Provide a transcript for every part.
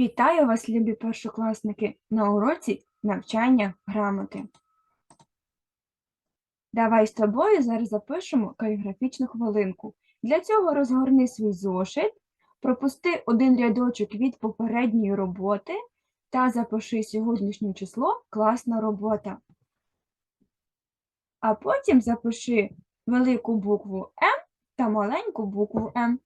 Вітаю вас, любі першокласники, на уроці навчання грамоти. Давай з тобою зараз запишемо каліграфічну хвилинку. Для цього розгорни свій зошит, пропусти один рядочок від попередньої роботи та запиши сьогоднішнє число класна робота. А потім запиши велику букву М та маленьку букву М.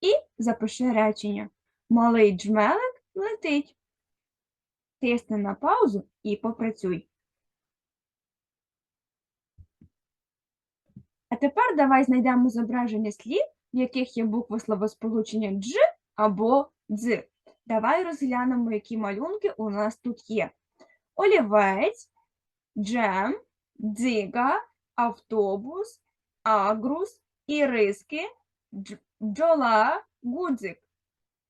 І запиши речення. Малий джмелик летить. Тисни на паузу і попрацюй. А тепер давай знайдемо зображення слів, в яких є буква словосполучення дж або дз. Давай розглянемо, які малюнки у нас тут є. Олівець, джем, дзига, автобус, агрус, іриски, дж- бджола, гудзик.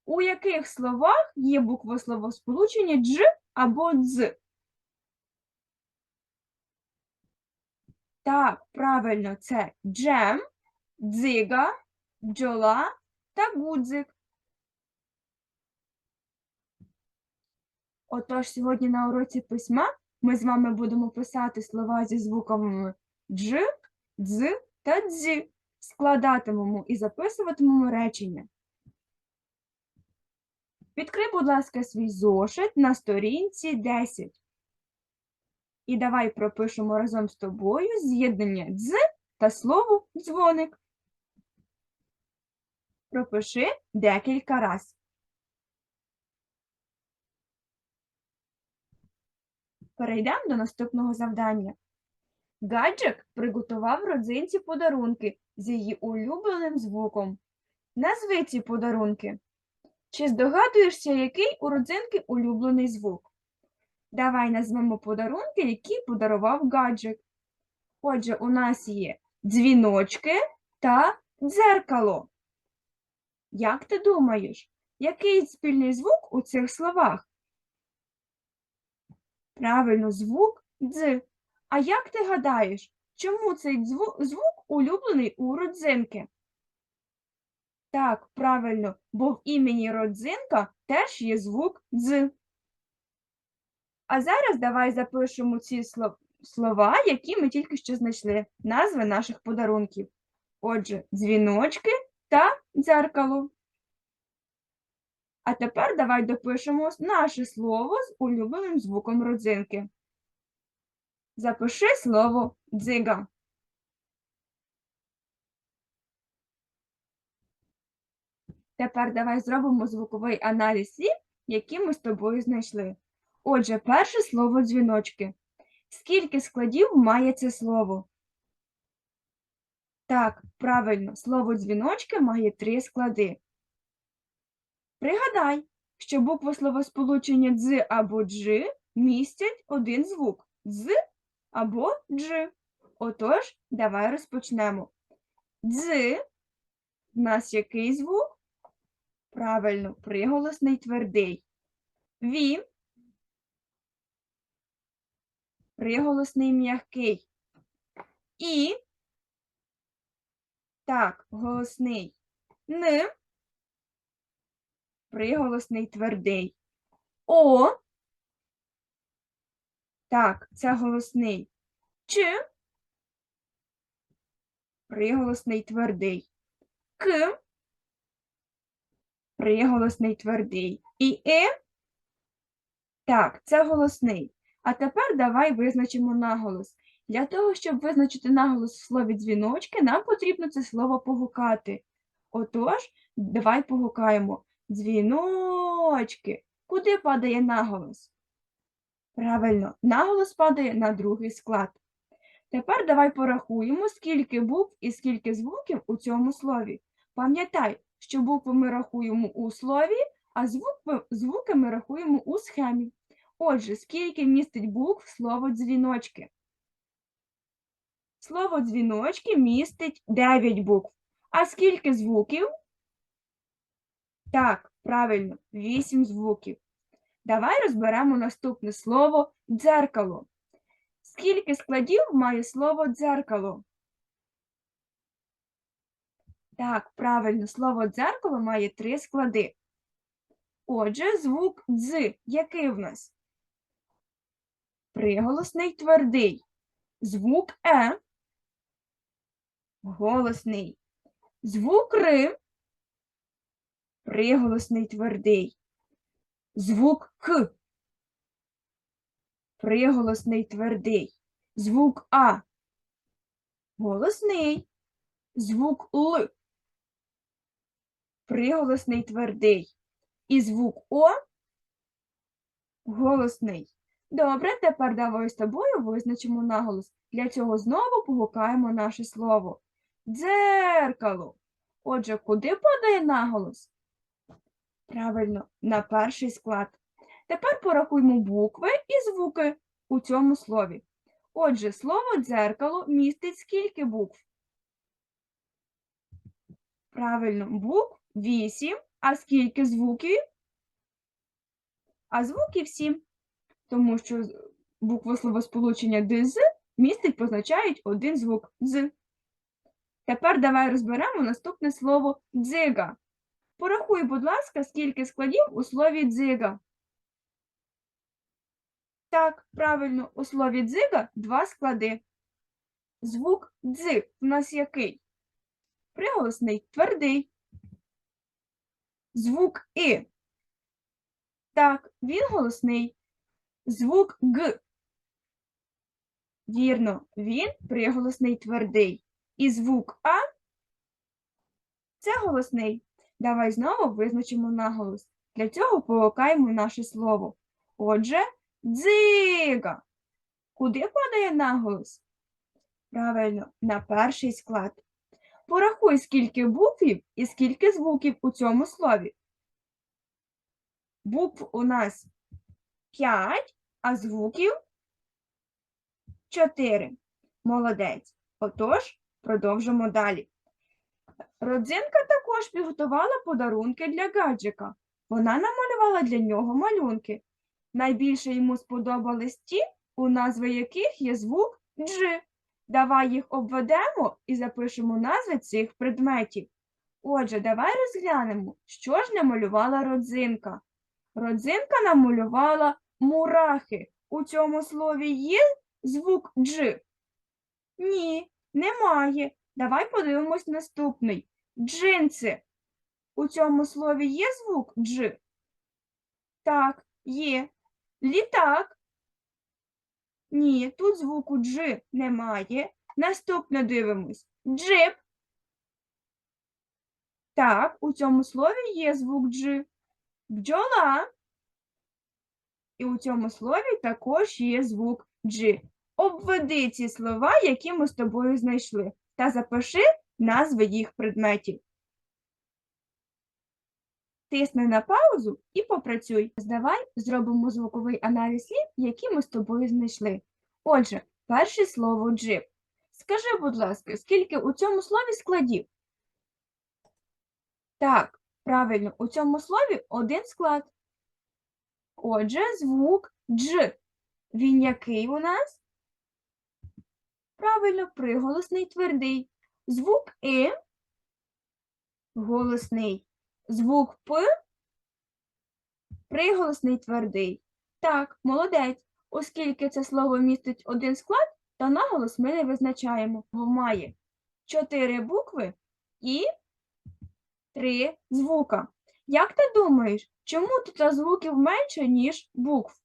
У яких словах є буква словосполучення дж або дз? Так, правильно, це джем, дзига, бджола та гудзик. Отож, сьогодні на уроці письма ми з вами будемо писати слова зі звуками дж, дз та дз. Складатимемо і записуватимемо речення. Відкрий, будь ласка, свій зошит на сторінці 10. І давай пропишемо разом з тобою з'єднання дз та слово дзвоник. Пропиши декілька разів. Перейдемо до наступного завдання. Гаджик приготував родзинці подарунки з її улюбленим звуком. Назви ці подарунки. Чи здогадуєшся, який у родзинки улюблений звук? Давай назвемо подарунки, які подарував гаджик. Отже, у нас є дзвіночки та дзеркало. Як ти думаєш, який спільний звук у цих словах? Правильно, звук дз. А як ти гадаєш, чому цей звук улюблений у родзинки? Так, правильно, бо в імені родзинка теж є звук дз. А зараз давай запишемо ці слова, які ми тільки що знайшли, назви наших подарунків. Отже, дзвіночки та дзеркало. А тепер давай допишемо наше слово з улюбленим звуком родзинки. Запиши слово дзига. Тепер давай зробимо звуковий аналіз слів, які ми з тобою знайшли. Отже, перше слово дзвіночки. Скільки складів має це слово? Так, правильно, слово дзвіночки має три склади. Пригадай, що букви словосполучення дз або дж містять один звук дз або дж. Отож, давай розпочнемо. Дз в нас який звук? Правильно, приголосний твердий. Ві приголосний м'який. І так, голосний. Н приголосний твердий. О так, це голосний. Ч приголосний твердий. К приголосний твердий. І е так, це голосний. А тепер давай визначимо наголос. Для того, щоб визначити наголос в слові дзвіночки, нам потрібно це слово погукати. Отож, давай погукаємо дзвіночки. Куди падає наголос? Правильно, наголос падає на другий склад. Тепер давай порахуємо, скільки букв і скільки звуків у цьому слові. Пам'ятай, що букви ми рахуємо у слові, а звуки, звуки ми рахуємо у схемі. Отже, скільки містить букв слово дзвіночки? Слово дзвіночки містить 9 букв. А скільки звуків? Так, правильно, 8 звуків. Давай розберемо наступне слово дзеркало. Скільки складів має слово дзеркало? Так, правильно, слово дзеркало має три склади. Отже, звук дз, який в нас? Приголосний твердий. Звук е. Голосний. Звук р. Приголосний твердий. Звук к. Приголосний твердий. Звук а. Голосний. Звук Л. Приголосний твердий. І звук О. Голосний. Добре, тепер давай з тобою визначимо наголос. Для цього знову погукаємо наше слово. Дзеркало. Отже, куди падає наголос? Правильно, на перший склад. Тепер порахуємо букви і звуки у цьому слові. Отже, слово дзеркало містить скільки букв? Правильно, букв 8. А скільки звуків? А звуків 7. Тому що буква словосполучення ДЗ містить, позначають один звук з. Тепер давай розберемо наступне слово дзига. Порахуй, будь ласка, скільки складів у слові дзига. Так, правильно, у слові дзига два склади. Звук дзи в нас який? Приголосний твердий. Звук і. Так, він голосний. Звук г. Вірно, він приголосний твердий. І звук а це голосний. Давай знову визначимо наголос. Для цього погукаємо наше слово. Отже, дзига. Куди падає наголос? Правильно, на перший склад. Порахуй, скільки буквів і скільки звуків у цьому слові. Букв у нас 5, а звуків 4. Молодець. Отож, продовжимо далі. Родзинка також підготувала подарунки для гаджика. Вона намалювала для нього малюнки. Найбільше йому сподобались ті, у назви яких є звук Дж. Давай їх обведемо і запишемо назви цих предметів. Отже, давай розглянемо, що ж намалювала родзинка. Родзинка намалювала мурахи. У цьому слові є звук Дж? Ні, немає. Давай подивимось наступний. Джинси. У цьому слові є звук Дж? Так, є. Літак. Ні, тут звуку Дж немає. Наступне дивимось. Джип. Так, у цьому слові є звук Дж. Бджола. І у цьому слові також є звук Дж. Обведи ці слова, які ми з тобою знайшли, та запиши назви їх предметів. Тисни на паузу і попрацюй. Давай зробимо звуковий аналіз слів, які ми з тобою знайшли. Отже, перше слово джип. Скажи, будь ласка, скільки у цьому слові складів? Так, правильно, у цьому слові один склад. Отже, звук дж. Він який у нас? Правильно, приголосний твердий. Звук і голосний. Звук П приголосний твердий. Так, молодець. Оскільки це слово містить один склад, то наголос ми не визначаємо. Бо має чотири букви і три звука. Як ти думаєш, чому тут звуків менше, ніж букв?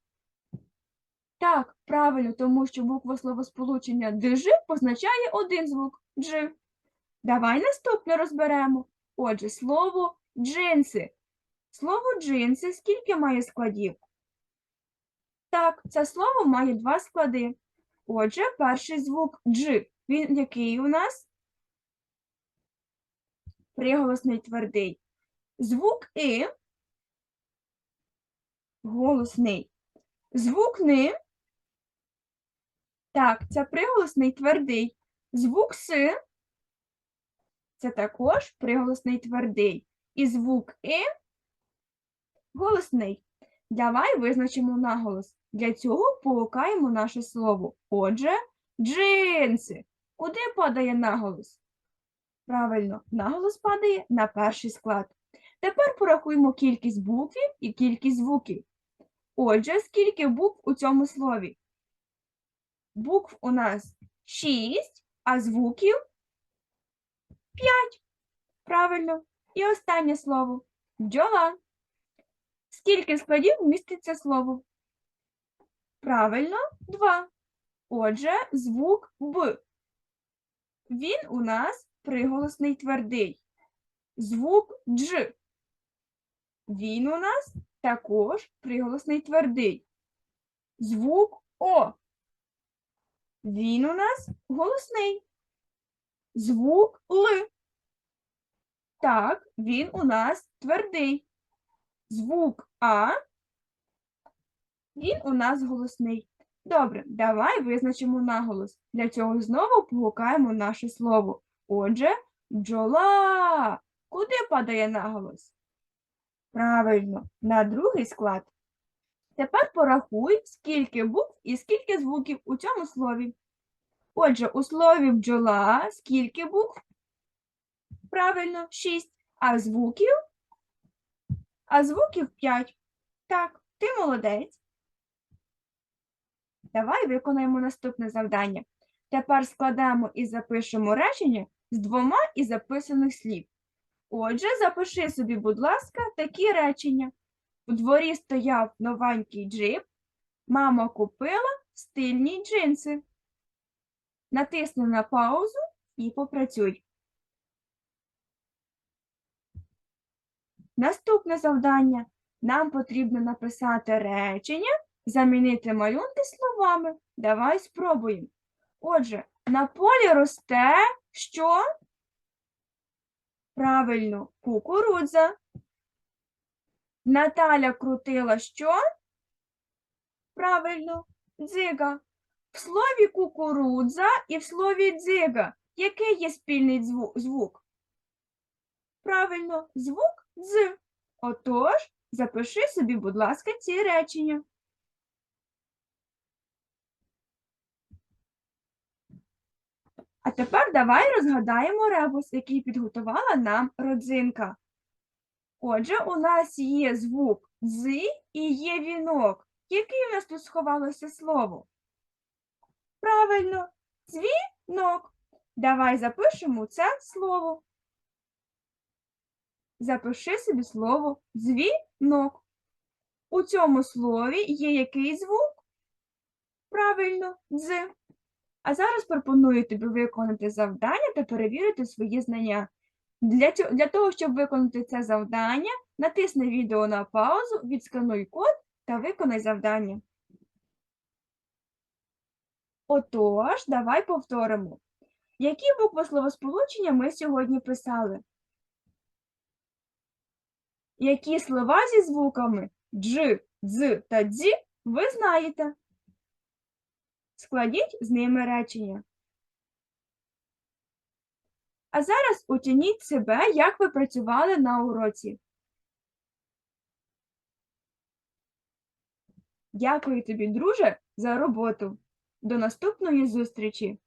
Так, правильно, тому що буква словосполучення «дж» позначає один звук «дж». Давай наступне розберемо. Отже, слово джинси. Слово джинси скільки має складів? Так, це слово має два склади. Отже, перший звук дж. Він який у нас? Приголосний твердий. Звук і голосний. Звук ни. Так, це приголосний твердий. Звук с. Це також приголосний твердий. І звук і голосний. Давай визначимо наголос. Для цього погукаємо наше слово. Отже, джинси. Куди падає наголос? Правильно, наголос падає на перший склад. Тепер порахуємо кількість буквів і кількість звуків. Отже, скільки букв у цьому слові? Букв у нас 6, а звуків 5. Правильно. І останнє слово бджола. Скільки складів містить це слово? Правильно, 2. Отже, звук Б. Він у нас приголосний твердий. Звук Дж. Він у нас також приголосний твердий. Звук О. Він у нас голосний. Звук Л. Так, він у нас твердий. Звук А. Він у нас голосний. Добре, давай визначимо наголос. Для цього знову погукаємо наше слово. Отже, бджола. Куди падає наголос? Правильно, на другий склад. Тепер порахуй, скільки букв і скільки звуків у цьому слові. Отже, у слові бджола скільки букв? Правильно, 6. А звуків? А звуків 5. Так, ти молодець. Давай виконаємо наступне завдання. Тепер складемо і запишемо речення з двома із записаних слів. Отже, запиши собі, будь ласка, такі речення. У дворі стояв новенький джип, мама купила стильні джинси. Натисни на паузу і попрацюй. Наступне завдання. Нам потрібно написати речення, замінити малюнки словами. Давай спробуємо. Отже, на полі росте що? Правильно, кукурудза. Наталя крутила що? Правильно, дзига. В слові кукурудза і в слові дзига. Який є спільний звук? Правильно, звук дз. Отож, запиши собі, будь ласка, ці речення. А тепер давай розгадаємо ребус, який підготувала нам родзинка. Отже, у нас є звук дз і є вінок. Який у нас тут сховалося слово? Правильно, дзвінок. Давай запишемо це слово. Запиши собі слово дзвінок. У цьому слові є який звук? Правильно, дз. А зараз пропоную тобі виконати завдання та перевірити свої знання. Для, для того, щоб виконати це завдання, натисни відео на паузу, відскануй код та виконай завдання. Отож, давай повторимо. Які букви словосполучення ми сьогодні писали? Які слова зі звуками дж, дз та дзі ви знаєте? Складіть з ними речення. А зараз оцініть себе, як ви працювали на уроці. Дякую тобі, друже, за роботу. До наступної зустрічі!